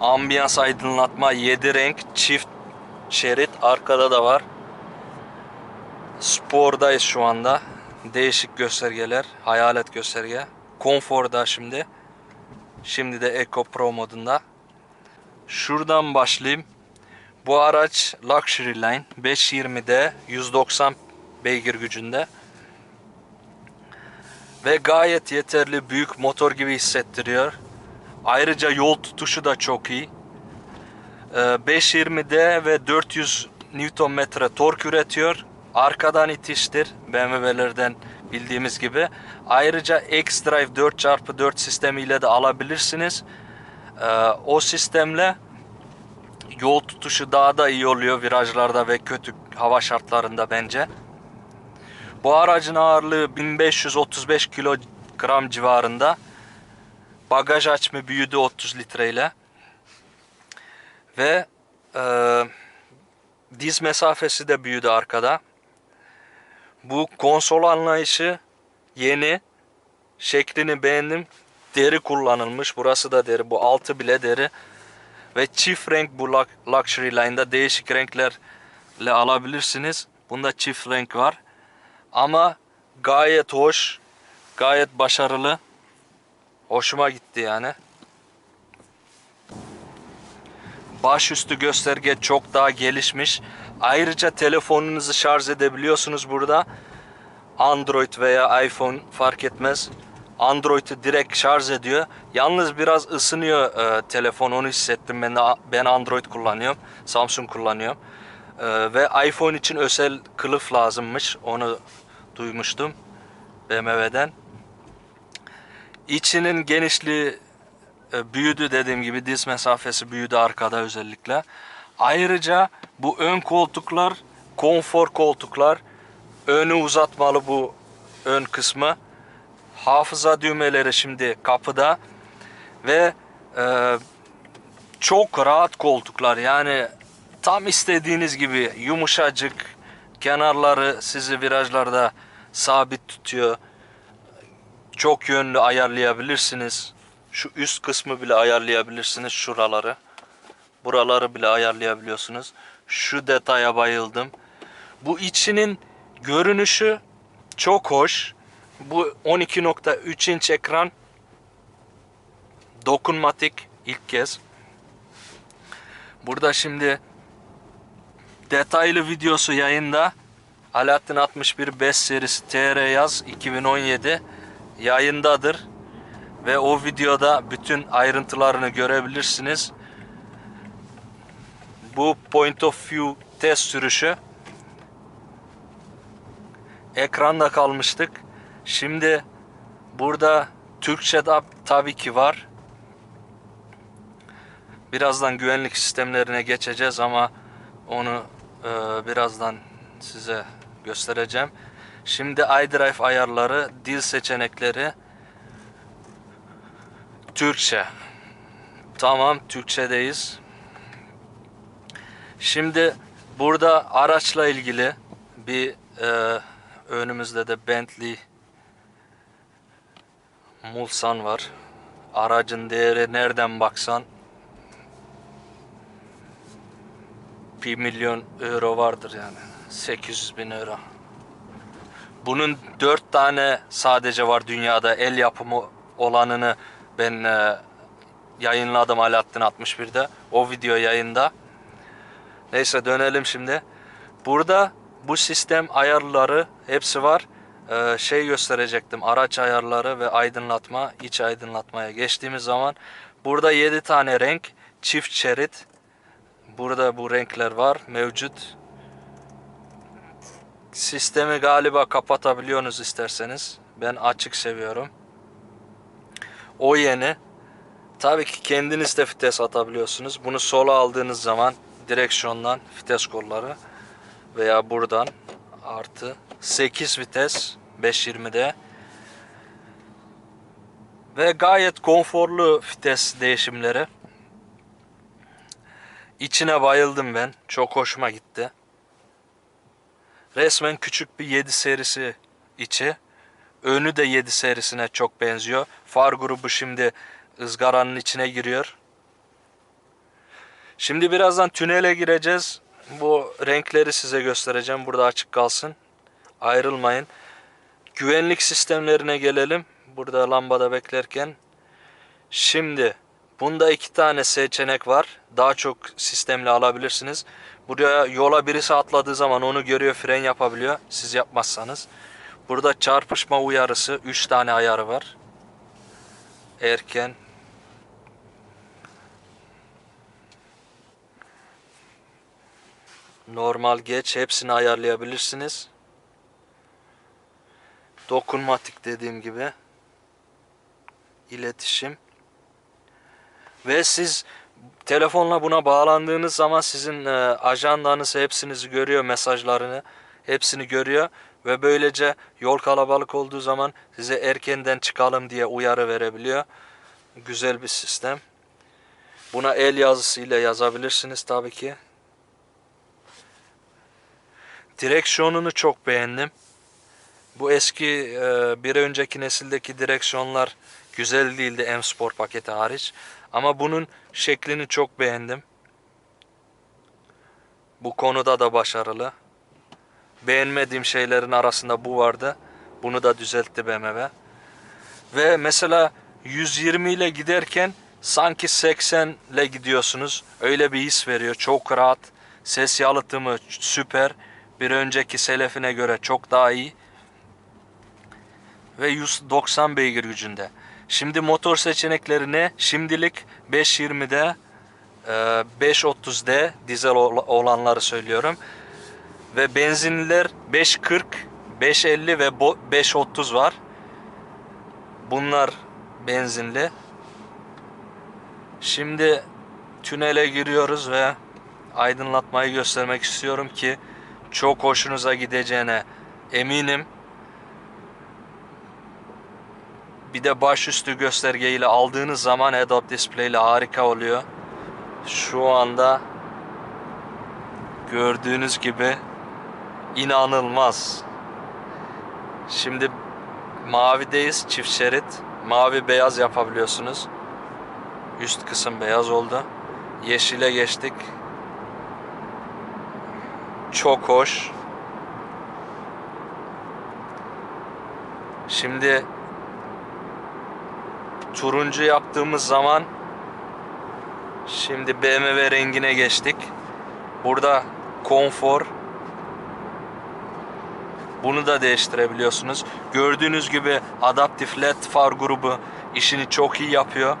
Ambiyans aydınlatma 7 renk çift şerit arkada da var. Spordayız şu anda. Değişik göstergeler. Hayalet gösterge. Konforda şimdi. Şimdi de Eco Pro modunda. Şuradan başlayayım. Bu araç Luxury Line 520D 190 beygir gücünde. Ve gayet yeterli büyük motor gibi hissettiriyor. Ayrıca yol tutuşu da çok iyi. Ee, 520D ve 400 Nm tork üretiyor. Arkadan itiştir BMW'lerden bildiğimiz gibi. Ayrıca X-Drive 4x4 sistemiyle de alabilirsiniz. Ee, o sistemle yol tutuşu daha da iyi oluyor virajlarda ve kötü hava şartlarında bence. Bu aracın ağırlığı 1535 kilogram civarında. Bagaj açma büyüdü 30 litreyle. Ve e, diz mesafesi de büyüdü arkada. Bu konsol anlayışı yeni. Şeklini beğendim. Deri kullanılmış. Burası da deri. Bu altı bile deri. Ve çift renk bu lux- Luxury Line'da değişik renklerle alabilirsiniz. Bunda çift renk var. Ama gayet hoş. Gayet başarılı. Hoşuma gitti yani. Başüstü gösterge çok daha gelişmiş. Ayrıca telefonunuzu şarj edebiliyorsunuz burada. Android veya iPhone fark etmez. Android'i direkt şarj ediyor. Yalnız biraz ısınıyor e, telefon onu hissettim. Ben de, ben Android kullanıyorum. Samsung kullanıyorum. E, ve iPhone için özel kılıf lazımmış. Onu duymuştum BMW'den. İçinin genişliği e, büyüdü dediğim gibi diz mesafesi büyüdü arkada özellikle. Ayrıca bu ön koltuklar konfor koltuklar. Önü uzatmalı bu ön kısmı. Hafıza düğmeleri şimdi kapıda ve e, çok rahat koltuklar yani tam istediğiniz gibi yumuşacık kenarları sizi virajlarda sabit tutuyor. Çok yönlü ayarlayabilirsiniz. Şu üst kısmı bile ayarlayabilirsiniz şuraları. Buraları bile ayarlayabiliyorsunuz. Şu detaya bayıldım. Bu içinin görünüşü çok hoş. Bu 12.3 inç ekran dokunmatik ilk kez. Burada şimdi detaylı videosu yayında. Alaaddin 61 5 serisi TR yaz 2017 yayındadır. Ve o videoda bütün ayrıntılarını görebilirsiniz. Bu point of view test sürüşü. Ekranda kalmıştık. Şimdi burada Türkçe de tabii ki var. Birazdan güvenlik sistemlerine geçeceğiz ama onu e, birazdan size göstereceğim. Şimdi iDrive ayarları, dil seçenekleri Türkçe. Tamam, Türkçedeyiz. Şimdi burada araçla ilgili bir e, önümüzde de Bentley Mulsan var. Aracın değeri nereden baksan 1 milyon euro vardır yani. 800 bin euro. Bunun 4 tane sadece var dünyada el yapımı olanını ben e, yayınladım Alaaddin 61'de. O video yayında. Neyse dönelim şimdi. Burada bu sistem ayarları hepsi var. Ee, şey gösterecektim. Araç ayarları ve aydınlatma, iç aydınlatmaya geçtiğimiz zaman burada 7 tane renk, çift şerit. Burada bu renkler var mevcut. Sistemi galiba kapatabiliyorsunuz isterseniz. Ben açık seviyorum. O yeni. Tabii ki kendiniz de vites atabiliyorsunuz. Bunu sola aldığınız zaman direksiyondan vites kolları veya buradan artı 8 vites 520'de ve gayet konforlu vites değişimleri. İçine bayıldım ben. Çok hoşuma gitti. Resmen küçük bir 7 serisi içi. Önü de 7 serisine çok benziyor. Far grubu şimdi ızgaranın içine giriyor. Şimdi birazdan tünele gireceğiz. Bu renkleri size göstereceğim. Burada açık kalsın. Ayrılmayın. Güvenlik sistemlerine gelelim. Burada lambada beklerken. Şimdi bunda iki tane seçenek var. Daha çok sistemle alabilirsiniz. Buraya yola birisi atladığı zaman onu görüyor fren yapabiliyor. Siz yapmazsanız. Burada çarpışma uyarısı 3 tane ayarı var. Erken. Normal geç hepsini ayarlayabilirsiniz. Dokunmatik dediğim gibi. İletişim. Ve siz telefonla buna bağlandığınız zaman sizin e, ajandanız hepsinizi görüyor, mesajlarını hepsini görüyor ve böylece yol kalabalık olduğu zaman size erkenden çıkalım diye uyarı verebiliyor. Güzel bir sistem. Buna el yazısıyla yazabilirsiniz tabii ki. Direksiyonunu çok beğendim. Bu eski e, bir önceki nesildeki direksiyonlar güzel değildi M Sport paketi hariç. Ama bunun şeklini çok beğendim. Bu konuda da başarılı. Beğenmediğim şeylerin arasında bu vardı. Bunu da düzeltti BMW. Ve mesela 120 ile giderken sanki 80 ile gidiyorsunuz. Öyle bir his veriyor. Çok rahat. Ses yalıtımı süper. Bir önceki selefine göre çok daha iyi. Ve 190 beygir gücünde. Şimdi motor seçenekleri ne? Şimdilik 520'de, e, 530'de dizel ol- olanları söylüyorum. Ve benzinliler 540, 550 ve bo- 530 var. Bunlar benzinli. Şimdi tünele giriyoruz ve aydınlatmayı göstermek istiyorum ki çok hoşunuza gideceğine eminim. Bir de başüstü göstergeyle aldığınız zaman head-up display ile harika oluyor. Şu anda gördüğünüz gibi inanılmaz. Şimdi mavideyiz çift şerit. Mavi beyaz yapabiliyorsunuz. Üst kısım beyaz oldu. Yeşile geçtik. Çok hoş. Şimdi turuncu yaptığımız zaman şimdi BMW rengine geçtik. Burada konfor bunu da değiştirebiliyorsunuz. Gördüğünüz gibi adaptif led far grubu işini çok iyi yapıyor.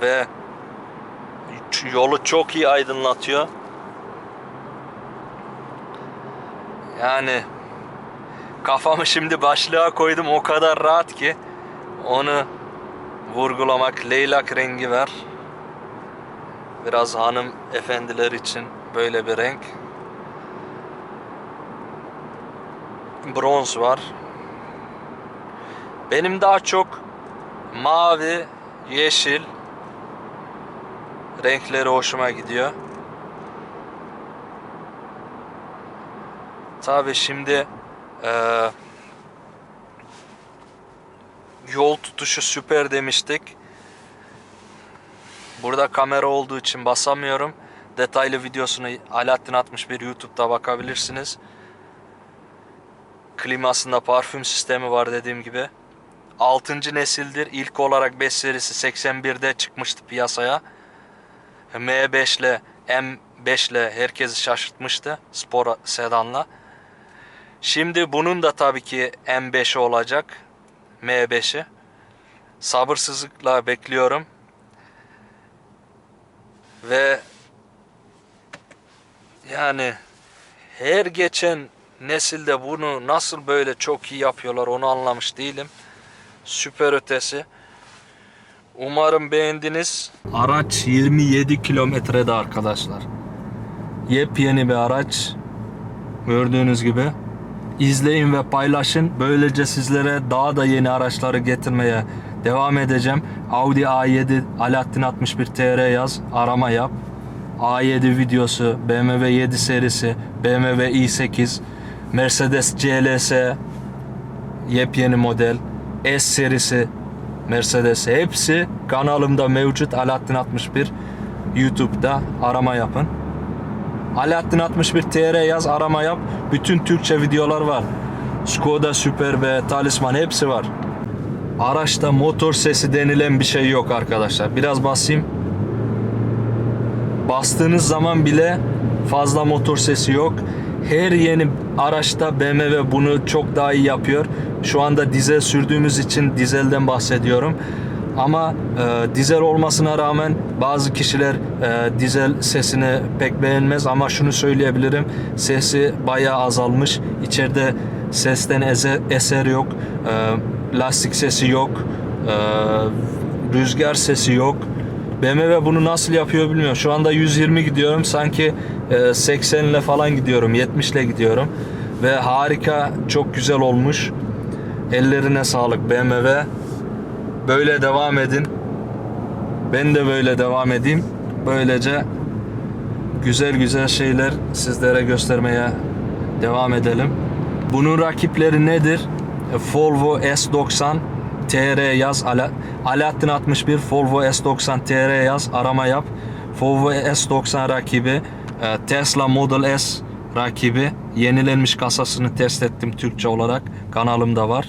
Ve yolu çok iyi aydınlatıyor. Yani kafamı şimdi başlığa koydum o kadar rahat ki onu vurgulamak leylak rengi var. Biraz hanım efendiler için böyle bir renk. Bronz var. Benim daha çok mavi, yeşil renkleri hoşuma gidiyor. Tabi şimdi eee yol tutuşu süper demiştik. Burada kamera olduğu için basamıyorum. Detaylı videosunu Alaaddin 61 YouTube'da bakabilirsiniz. Klimasında parfüm sistemi var dediğim gibi. 6. nesildir. İlk olarak 5 serisi 81'de çıkmıştı piyasaya. M5 ile M5 ile herkesi şaşırtmıştı spor sedanla. Şimdi bunun da tabii ki M5'i olacak. M5'i. Sabırsızlıkla bekliyorum. Ve yani her geçen nesilde bunu nasıl böyle çok iyi yapıyorlar onu anlamış değilim. Süper ötesi. Umarım beğendiniz. Araç 27 kilometrede arkadaşlar. Yepyeni bir araç. Gördüğünüz gibi. İzleyin ve paylaşın. Böylece sizlere daha da yeni araçları getirmeye devam edeceğim. Audi A7 Alaaddin 61 TR yaz. Arama yap. A7 videosu, BMW 7 serisi, BMW i8, Mercedes CLS, yepyeni model, S serisi Mercedes hepsi kanalımda mevcut Alaaddin 61. YouTube'da arama yapın. Alaaddin 61 TR yaz arama yap. Bütün Türkçe videolar var. Skoda Super ve Talisman hepsi var. Araçta motor sesi denilen bir şey yok arkadaşlar. Biraz basayım. Bastığınız zaman bile fazla motor sesi yok. Her yeni araçta BMW bunu çok daha iyi yapıyor. Şu anda dizel sürdüğümüz için dizelden bahsediyorum. Ama e, dizel olmasına rağmen bazı kişiler e, dizel sesini pek beğenmez ama şunu söyleyebilirim. Sesi bayağı azalmış. İçeride sesten eze- eser yok. E, lastik sesi yok. E, rüzgar sesi yok. BMW bunu nasıl yapıyor bilmiyorum. Şu anda 120 gidiyorum. Sanki e, 80 ile falan gidiyorum. 70 ile gidiyorum. Ve harika, çok güzel olmuş. Ellerine sağlık BMW. Böyle devam edin. Ben de böyle devam edeyim. Böylece güzel güzel şeyler sizlere göstermeye devam edelim. Bunun rakipleri nedir? E, Volvo S90 TR yaz Ala- Alaaddin 61 Volvo S90 TR yaz arama yap. Volvo S90 rakibi e, Tesla Model S rakibi yenilenmiş kasasını test ettim Türkçe olarak kanalımda var.